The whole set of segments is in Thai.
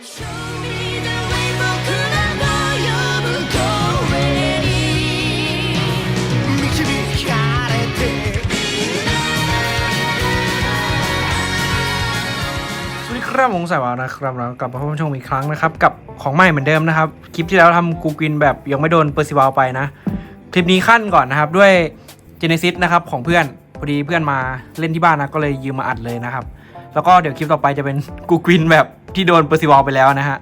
ครับผมสายวานะครับแล้วกลับมาพบกับชมอีกครั้งนะครับ กับของใหม่เหมือนเดิมนะครับ คลิปที่แล้วทำกูกินแบบยังไม่โดนเปอร์ซิวาลไปนะ คลิปนี้ขั้นก่อนนะครับ ด้วย Genesis นะครับของเพื่อนพอดีเพื่อนมาเล่นที่บ้านนะก็เลยยืมมาอัดเลยนะครับ แล้วก็เดี๋ยวคลิปต่อไปจะเป็นกูกินแบบ ที่โดนเปอร์ซิวาลไปแล้วนะฮะ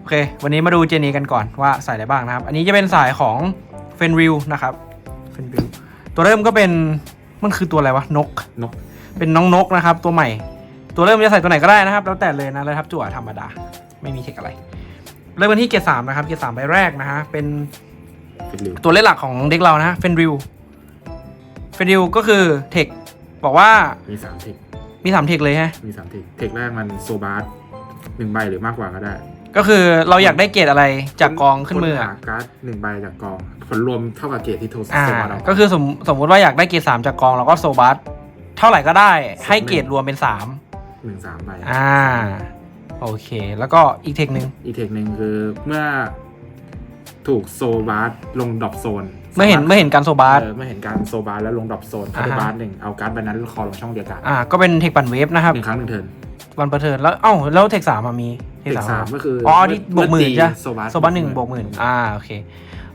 โอเค วันนี้มาดูเจนีกันก่อนว่าใส่อะไรบ้างนะครับ อันนี้จะเป็นสายของเฟนริวนะครับเฟนริวตัวเริ่มก็เป็นมันคือตัวอะไรวะนกนก เป็นน้องนกนะครับ ตัวใหม่ ตัวเริ่มจะใส่ตัวไหนก็ได้นะครับ แล้วแต่เลยนะเลยครับจั่วธรรมดา ไม่มีเทคอะไร เริ่มกันที่เกียร์สามนะครับ เกียร์สามใบแรกนะฮะเป็นเป็นริวตัวเล่นหลักของเด็กเรานะเฟนริวเฟนริวก็คือเทคบอกว่ามีสามเทคมีสามเทคเลยฮะมีสามเทคเทคแรกมันโซบาร์ หนึ่งใบหรือมากกว่าก็ได้ก็คือเราอยากได้เกรดอะไรจากกองขึ้นมือค้อะหาการ์ดหนึ่งใบจากกอง ผลรวมเท่ากับเกรดที่โทรอ่า โซบาร์เอาก็คือสมสมมุติว่าอยากได้เกรดสามจากกองเราก็โซบัสเท่าไหร่ก็ได้ให้เกรดรวมเป็นสามหนึ่งสามใบอ่า โอเค แล้วก็อีกเทคหนึ่งอีกเทคหนึ่งคือเมื่อถูกโซบาร์ลงดรอปโซนเมื่อเห็นเมื่อเห็นการโซบัส เออเมื่อเห็นการโซบาร์แล้วลงดรอปโซนอ่าคาฮะร์บาร์หนึ่งเอาการ์ดใบนั้นคอลงช่องเดียวกันอ่า ก็เป็นเทคปั่นเวฟนะครับ หนึ่งครั้งหนึ่งเทิร์น วันประเทินแล้วเอ้าแล้วเทคสามอะมี เทคสามก็คืออ๋อที่บวกหมื่นใช่ไหมโซบาร์โซบัสหนึ่งบวกหมื่นอ่าโอเค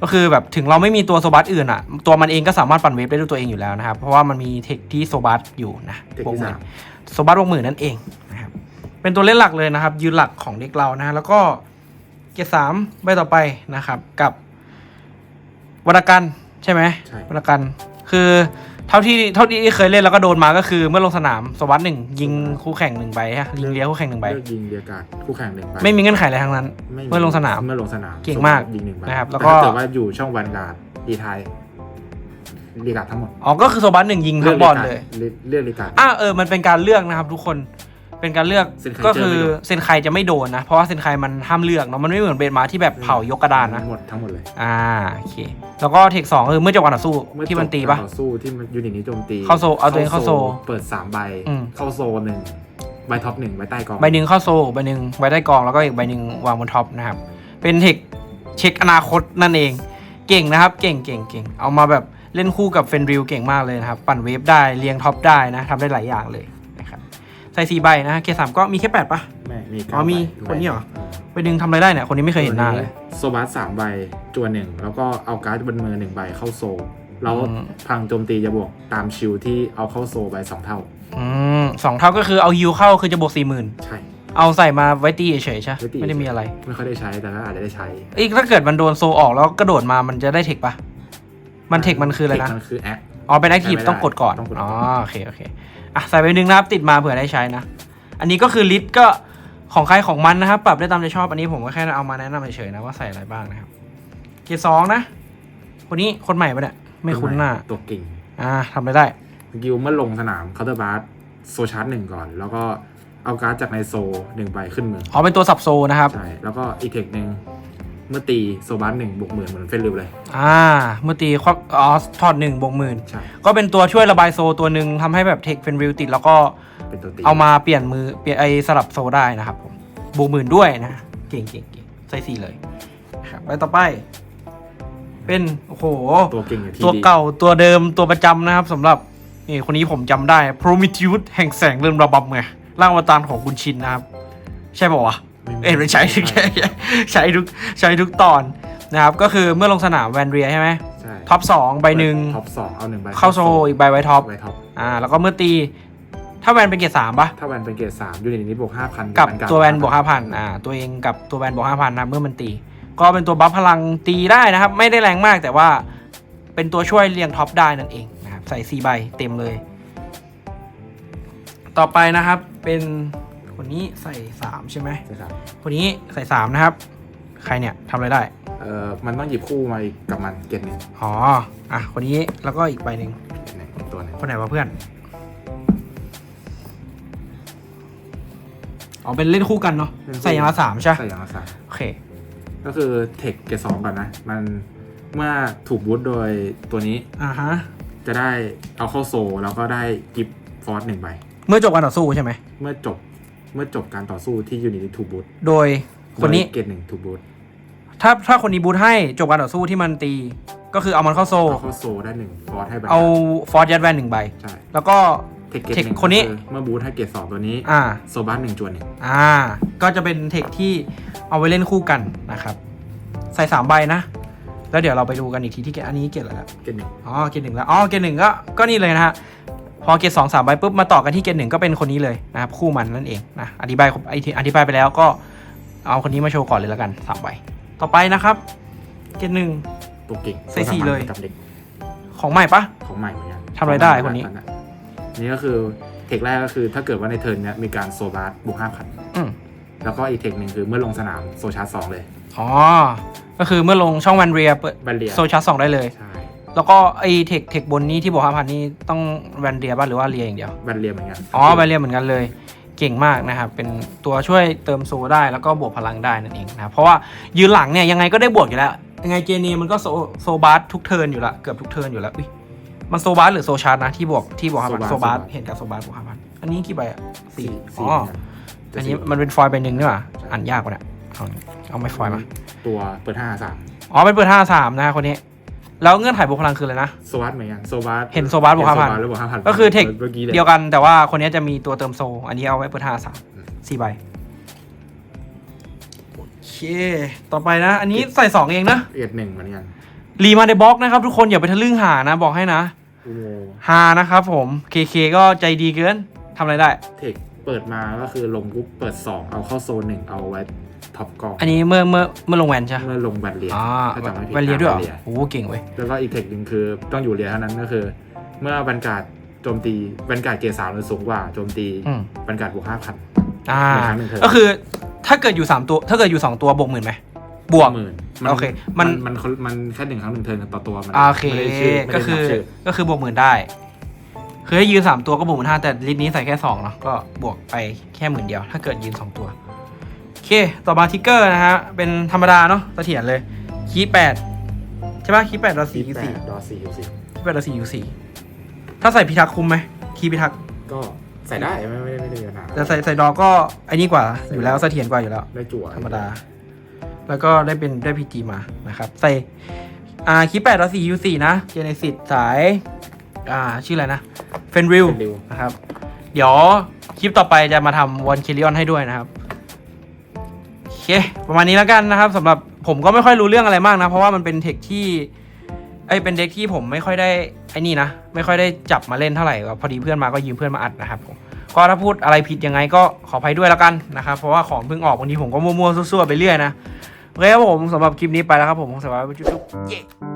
ก็คือแบบถึงเราไม่มีตัวโซบัสอื่นอะ ตัวมันเองก็สามารถปั่นเวฟได้ด้วยตัวเองอยู่แล้วนะครับ เพราะว่ามันมีเทคที่โซบัสอยู่นะเทคบวกที่หมื่สานมโซบัสบวกหมื่นนั่นเองนะครับเป็นตัวเล่นหลักเลยนะครับ ยืนหลักของเด็กเรานะฮะแล้วก็เกียร์สามใบต่อไปนะครับ กับวรรณกันใช่ไหม ใช่วรรณกันคือเท่าที่เท่าที่เคยเล่นแล้วก็โดนมาก็คือเมื่อลงสนามโซบัสหนึ่งยิงคู่แข่งหนึ่งใบฮะยิงเลี้ยวคู่แข่งหนึ่งใบเลือกยิงเดียการ์ดคู่แข่งหนึ่งใบไม่มีเงื่อนไขอะไรทั้งนั้นไเมื่อลงสนามเมื่อลงสนามเก่งมากยิงหนึ่งใบนะครับแล้วต่ก็ถ้าเกิดว่าอยู่ช่องวันการ์ดดีไทยรีการ์ดทั้งหมดอ๋อก็คือโซบัสหนึ่งยิงทั้งบอลเลยเลือกเลือกรีการ์ดอ่าเออมันเป็นการเลือกนะครับทุกคน เป็นการเลือกเซนไคก็คือเจอร์ไม่โดน เซนไคจะไม่โดนนะ เพราะว่าเซนไคมันห้ามเลือกเนาะมันไม่เหมือนเบนมาที่แบบเผายกกระดานนะหมดทั้งหมดเลยอ่าโอเค แล้วก็เทคสองคือเมื่อจบการต่อสู้เมื่อที่มันจบตีปะ การต่อสู้ที่มันยูนิตนี้โจมตีเข้าโซเอาตัวเองเข้าโซเปิดสามใบ อืม เข้าโซหนึ่งใบท็อปหนึ่งใบใต้กองใบหนึ่งเข้าโซใบหนึ่งไว้ใต้กองแล้วก็อีกใบหนึ่งวางบนท็อปนะครับ เป็นเทคเช็คอนาคตนั่นเอง เก่งนะครับ เก่งเก่งเก่งเอามาแบบเล่นคู่กับเฟนริลเก่งมากเลยนะครับ ปั่นเวฟได้เรียงท็อปได้นะทำได้หลายอย่างเลยนะครับ ใส่สี่ใบนะเกรดสามก็มีแค่แปดปะไม่มีอ๋อมีเก้าใบคนนี้เหรอใบหนึ่งทำอะไรได้เนี่ยคนนี้ไม่เคยเห็นหน้าเลยโซบัสสามใบจวนหนึ่งแล้วก็เอาการ์ดบนมือหนึ่งใบเข้าโซแล้วอืมพลังโจมตีจะบวกตามชิลที่เอาเข้าโซใบสองเท่าอืมสองเท่าก็คือเอาฮิวเข้าคือจะบวกสี่หมื่นใช่เอาใส่มาไว้ตีเฉยๆใช่ไว้ตีไม่ได้มีอะไร ไม่ค่อยได้ใช้แต่ก็อาจจะได้ใช้อีกถ้าเกิดมันโดนโซออกแล้วกระโดดมามันจะได้เทคปะมันเทคมันคืออะไรนะเทคมันคือแอคอ๋อเป็นแอคทีฟไม่ได้ต้องกดก่อนต้องกดก่อนอ๋อโอเคโอเค อะใส่ไปหนึ่งนะครับติดมาเผื่อได้ใช้นะ อันนี้ก็คือลิสต์ก็ของใครของมันนะครับ ปรับได้ตามใจชอบอันนี้ผมก็แค่เอามาแนะนำเฉยๆนะว่าใส่อะไรบ้างนะครับ เกียร์สองนะ คนนี้คนใหม่ปะเนี่ยไม่คุ้นหน้าตัวเก่ง อ่าทำอะไรได้กิลเมื่อลงสนามเคาน์เตอร์บาร์โซชาร์จหนึ่งก่อน แล้วก็เอาการ์ดจากในโซหนึ่งใบขึ้นมืออ๋อเป็นตัวสับโซนะครับ ใช่ แล้วก็อีกเทคหนึ่งเมื่อตีโซบาร์หนึ่งบวกหมื่นเหมือนเฟรนริวเลย อ่า เมื่อตีควักอ๋อถอดหนึ่งบวกหมื่นใช่ ก็เป็นตัวช่วยระบายโซตัวหนึ่งทำให้แบบเทคเป็นริวติดแล้วก็เป็นตัวตีเอามาเปลี่ยนมือเปลี่ยนไอสลับโซได้นะครับผมบวกหมื่นด้วยนะ เก่งเก่งเก่งใส่สี่เลยนะครับไปต่อไป เป็น โอ้โห ตัวเก่งอย่างที่ตัวดีเก่าตัวเดิมตัวประจำนะครับสำหรับนี่คนนี้ผมจำได้ Prometheus แห่งแสงเริ่มระบำไงร่างอวตารของคุณชินนะครับ ใช่ป่าวะ เอ็นไม่ใช้ใช้ใช้ทุกใช้ทุกตอนนะครับก็คือเมื่อลงสนามแวนเรียใช่ไหมใช่ท็อปสองใบหนึ่งท็อปสองเอาหนึ่งใบเข้าโซอีกใบไว้ท็อปใบท็อปอ่าแล้วก็เมื่อตี ถ้าแวนเป็นเกรดสามปะถ้าแวนเป็นเกรดสามยูนิตนี้บวกห้าพันกับตัวแวนบวกห้าพันอ่าตัวเองกับตัวแวนบวกห้าพันนะเมื่อมันตี ก็เป็นตัวบัฟพลังตีได้นะครับ ไม่ได้แรงมากแต่ว่าเป็นตัวช่วยเรียงท็อปได้นั่นเองนะครับใส่สี่ใบเต็มเลย ต่อไปนะครับเป็น คนนี้ใส่สามใช่ไหมใช่ครับคนนี้ใส่สามนะครับ ใครเนี่ยทำอะไรได้ เอ่อมันต้องหยิบคู่มาอีกกับมันเกรดหนึ่งอ๋ออะคนนี้แล้วก็อีกใบหนึ่งเกรดหนึ่งตัวหนึ่งคนไหนวะเพื่อนอ๋อเป็นเล่นคู่กันเนาะใส่อย่างละสามใช่ปะใส่อย่างละสามโอเค ก็คือเทคเกรดสองก่อนนะ มันเมื่อถูกบูทโดยตัวนี้อ่าฮะจะได้เอาเข้าโซแล้วก็ได้กิฟต์ฟอร์สหนึ่งใบ เมื่อจบการต่อสู้ใช่ไหม เมื่อจบ เมื่อจบการต่อสู้ที่ยูนิตถูกบูทโดยคนนี้เกตหนึ่งถูกบูทถ้าถ้าคนนี้บูทให้จบการต่อสู้ที่มันตี ก็คือเอามันเข้าโซเอาเข้าโซได้หนึ่งฟอร์สให้บันเอาฟอร์ยัดแวนหนึ่งใบใช่แล้วก็เทคเกตเทคหนึ่งคนนี้ก็อเมื่อบูทให้เกตสองตัวนี้อ่าโซบัสหนึ่งจวนหนึ่งอ่า ก็จะเป็นเทคที่เอาไว้เล่นคู่กันนะครับ ใส่สามใบนะ แล้วเดี๋ยวเราไปดูกันอีกทีที่เกตอันนี้เกตอะไรละเกตหนึ่งอ๋อเกตหนึ่งแล้วอ๋อเกตหนึ่งก็ก็นี่เลยนะฮะ พอเกตสองสามใบปุ๊บมาต่อกันที่เกตหนึ่งก็เป็นคนนี้เลยนะครับคู่มันนั่นเองนะอธิบายอธิอธิบายไปแล้วก็เอาคนนี้มาโชว์ก่อนเลยแล้วกันสามใบต่อไปนะครับ เกตหนึ่งตัวเก่งใส่สี่เลยกับเด็กของใหม่ปะของใหม่เหมือนกันทำอะไรได้คนนี้นี่ก็คือเทคแรกก็คือถ้าเกิดว่าในเทิร์นเนี้ยมีการโซบัสบวกห้าพันอืมแล้วก็อีกเทคหนึ่งคือเมื่อลงสนามโซชาร์จสองเลยอ๋อก็คือเมื่อลงช่องแวนเรียเปิดแบนเลียโซชาร์จสองได้เลยใช่ แล้วก็ไอเทคเทคบนนี้ที่บอกห้าพันนี่ต้องแวนเรียบ้างหรือว่าเรียอย่างเดียวแบนเลียเหมือนกันอ๋อแวนเรียเหมือนกันเลยเก่งมากนะครับ เป็นตัวช่วยเติมโซได้แล้วก็บวกพลังได้นั่นเองนะครับเพราะว่ายืนหลังเนี่ยยังไงก็ได้บวกอยู่แล้วยังไงเจเนียมันก็โซโซบาร์ทุกเทิร์นอยู่ละเกือบทุกเทิร์นอยู่แล้วอุ้ยมันโซบาร์หรือโซชาร์จนะที่บวกที่บวกห้าพันโซบาร์เห็นกับโซบาร์บวกห้าพันอันนี้กี่ใบอะสี่สี่อ๋อเหมือนกันอันนี้มันเป็นฟอยล์ใบหนึ่งนี่หว่าอ่านยากกว่าเนี่ยเอาเอาไม่ฟอยล์มาตัวเปิดห้าสามอ๋อเป็นเปิดห้าสามนะคนนี้ แล้วเงื่อนไขบวกพลังคืออะไรนะ โซบัสเหมือนกันโซบัสเห็นโซบัสบวก5,000โซบัสแล้วบวกห้าพันก็คือเทคเมื่อกี้เลยเดียวกันแต่ว่าคนนี้จะมีตัวเติมโซ อันนี้เอาไว้เปิดห้าสามอืมสี่ใบโอเค ต่อไปนะ อันนี้ใส่สองเองนะเอียดหนึ่งเหมือนกันรีมาในบล็อกนะครับ ทุกคนอย่าไปทะลึ่งหานะบอกให้นะโอ้โหหานะครับผมเคเคก็ใจดีเกินทำอะไรได้ เทคเปิดมาก็คือลงปุ๊บเปิดสองเอาเข้าโซนหนึ่งเอาไว้ ท็อปกองอันนี้เมื่อเมื่อเมื่อลงแวนใช่ไหมเมื่อลงแบนเลียอ่าถ้าจำไม่ผิดแวนเลียด้วยเหรอแบนลีโอ้โหเก่งเว้ยแล้วก็อีกเทคหนึ่งคือต้องอยู่เรียเท่านั้นก็คือ เมื่อบันการดโจมตีบันการดเกรดสามหรือสูงกว่าโจมตีอืมบันการดบวกห้าพันอ่าในครั้งหนึ่งเถอะก็คือถ้าเกิดอยู่สามตัว ถ้าเกิดอยู่สองตัวบวกหมื่นไหมบวกหมื่นโอเคมัมันนมันมันมันแค่หนึ่งครั้งหนึ่งเทิร์นต่อตัวมันอ่าโอเคไม่ได้ชื่อไม่ก็ได้คือนับชื่อก็คือบวกหมื่นได้คือให้ยืนสามตัวก็บวกหมื่นห้าแต่ลิสต์นี้ใส่แค่สองเนาะก็บวกไปแค่หมื่นเดียว ถ้าเกิดยืนสองตัว โอเค ต่อมาทิกเกอร์นะฮะ เป็นธรรมดาเนาะเสถียรเลย คีย์แปดใช่ปะคีย์แปดดอสี่สี่สี่แปดดอสี่ยูสี่คีย์แปดดอสี่ยูสี่ถ้าใส่พิทักษ์คุ้มไหม คีย์พิทักษ์ก็ใส่ได้ไม่ไม่ได้ไม่ได้มีปัญหาแต่ใส่ใส่ดอก็ไอ้นี่กว่าอยู่แล้วเสถียรกว่าอยู่แล้ว ได้จั่วธรรมดา แล้วก็ได้เป็นได้พีจีมานะครับ ใส่ อ่า คีแปดร้อยสี่ยูสี่นะ เจเนซิสสาย อ่า ชื่ออะไรนะ เฟนริล เป็นริวนะครับ เดี๋ยวคลิปต่อไปจะมาทำวันเคลิออนให้ด้วยนะครับโอ เค ประมาณนี้แล้วกันนะครับสำหรับผมก็ไม่ค่อยรู้เรื่องอะไรมากนะ เพราะว่ามันเป็นเทคที่ไอเป็นเด็กที่ผมไม่ค่อยได้ไอ้นี่นะ ไม่ค่อยได้จับมาเล่นเท่าไหร่ก็พอดีเพื่อนมาก็ยืมเพื่อนมาอัดนะครับผมก็ถ้าพูดอะไรผิดยังไงก็ขออภัยด้วยแล้วกันนะครับ เพราะว่าของเพิ่งออกบางทีผมก็มั่วๆซั่วๆไปเรื่อยนะโอเคครับผมสำหรับคลิปนี้ไปแล้วครับผมผมสวัสดีจุ๊บๆเย้